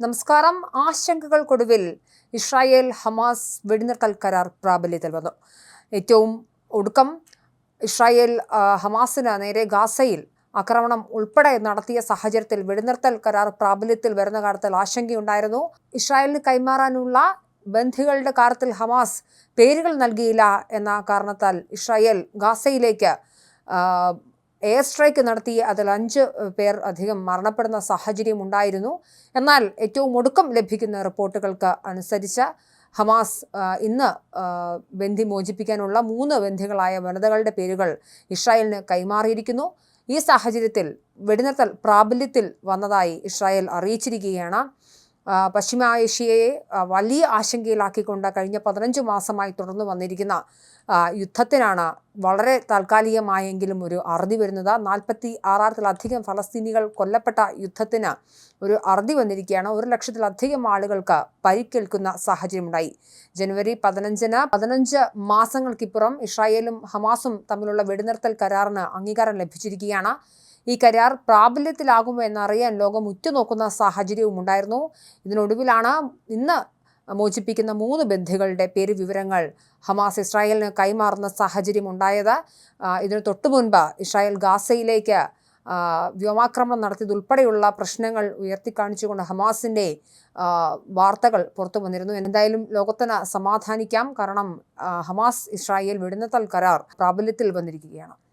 നമസ്കാരം. ആശങ്കകൾക്കൊടുവിൽ Israel Hamas വെടിനിർത്തൽ കരാർ പ്രാബല്യത്തിൽ വന്നു. ഏറ്റവും ഒടുക്കം ഇസ്രായേൽ ഹമാസിന് നേരെ ഗാസയിൽ ആക്രമണം ഉൾപ്പെടെ നടത്തിയ സാഹചര്യത്തിൽ വെടിനിർത്തൽ കരാർ പ്രാബല്യത്തിൽ വരുന്ന കാര്യത്തിൽ ആശങ്കയുണ്ടായിരുന്നു. ഇസ്രായേലിന് കൈമാറാനുള്ള ബന്ധികളുടെ കാര്യത്തിൽ ഹമാസ് പേരുകൾ നൽകിയില്ല എന്ന കാരണത്താൽ ഇസ്രായേൽ ഗാസയിലേക്ക് എയർ സ്ട്രൈക്ക് നടത്തി അതിൽ അഞ്ച് പേർ അധികം മരണപ്പെടുന്ന സാഹചര്യം ഉണ്ടായിരുന്നു. എന്നാൽ ഏറ്റവും ഒടുക്കം ലഭിക്കുന്ന റിപ്പോർട്ടുകൾക്ക് അനുസരിച്ച് ഹമാസ് ഇന്ന് ബന്ധി മോചിപ്പിക്കാനുള്ള മൂന്ന് ബന്ധികളായ വനിതകളുടെ പേരുകൾ ഇസ്രായേലിന് കൈമാറിയിരിക്കുന്നു. ഈ സാഹചര്യത്തിൽ വെടിനിർത്തൽ പ്രാബല്യത്തിൽ വന്നതായി ഇസ്രായേൽ അറിയിച്ചിരിക്കുകയാണ്. ആ, പശ്ചിമ ഏഷ്യയെ ആ, വലിയ ആശങ്കയിലാക്കിക്കൊണ്ട് കഴിഞ്ഞ പതിനഞ്ച് മാസമായി തുടർന്നു വന്നിരിക്കുന്ന യുദ്ധത്തിനാണ് വളരെ താൽക്കാലികമായെങ്കിലും ഒരു അറുതി വരുന്നത്. നാൽപ്പത്തി ആറായിരത്തിലധികം ഫലസ്തീനികൾ കൊല്ലപ്പെട്ട യുദ്ധത്തിന് ഒരു അറുതി വന്നിരിക്കുകയാണ്. ഒരു ലക്ഷത്തിലധികം ആളുകൾക്ക് പരിക്കേൽക്കുന്ന സാഹചര്യമുണ്ടായി. ജനുവരി പതിനഞ്ചിന് പതിനഞ്ച് മാസങ്ങൾക്കിപ്പുറം ഇസ്രായേലും ഹമാസും തമ്മിലുള്ള വെടിനിർത്തൽ കരാറിന് അംഗീകാരം ലഭിച്ചിരിക്കുകയാണ്. ഈ കരാർ പ്രാബല്യത്തിലാകുമോ എന്നറിയാൻ ലോകം ഉറ്റുനോക്കുന്ന സാഹചര്യവും ഉണ്ടായിരുന്നു ഇതിനൊടുവിലാണ് ഇന്ന് മോചിപ്പിക്കുന്ന മൂന്ന് ബന്ധികളുടെ പേര് വിവരങ്ങൾ ഹമാസ് ഇസ്രായേലിന് കൈമാറുന്ന സാഹചര്യം ഉണ്ടായത് ഇതിന് തൊട്ടു മുൻപ് ഇസ്രായേൽ ഗാസയിലേക്ക് വ്യോമാക്രമണം നടത്തിയതുൾപ്പെടെയുള്ള പ്രശ്നങ്ങൾ ഉയർത്തിക്കാണിച്ചുകൊണ്ട് ഹമാസിന്റെ വാർത്തകൾ പുറത്തു വന്നിരുന്നു. എന്തായാലും ലോകത്തിന് സമാധാനിക്കാം. കാരണം ഹമാസ് ഇസ്രായേൽ വെടിനിർത്തൽ കരാർ പ്രാബല്യത്തിൽ വന്നിരിക്കുകയാണ്.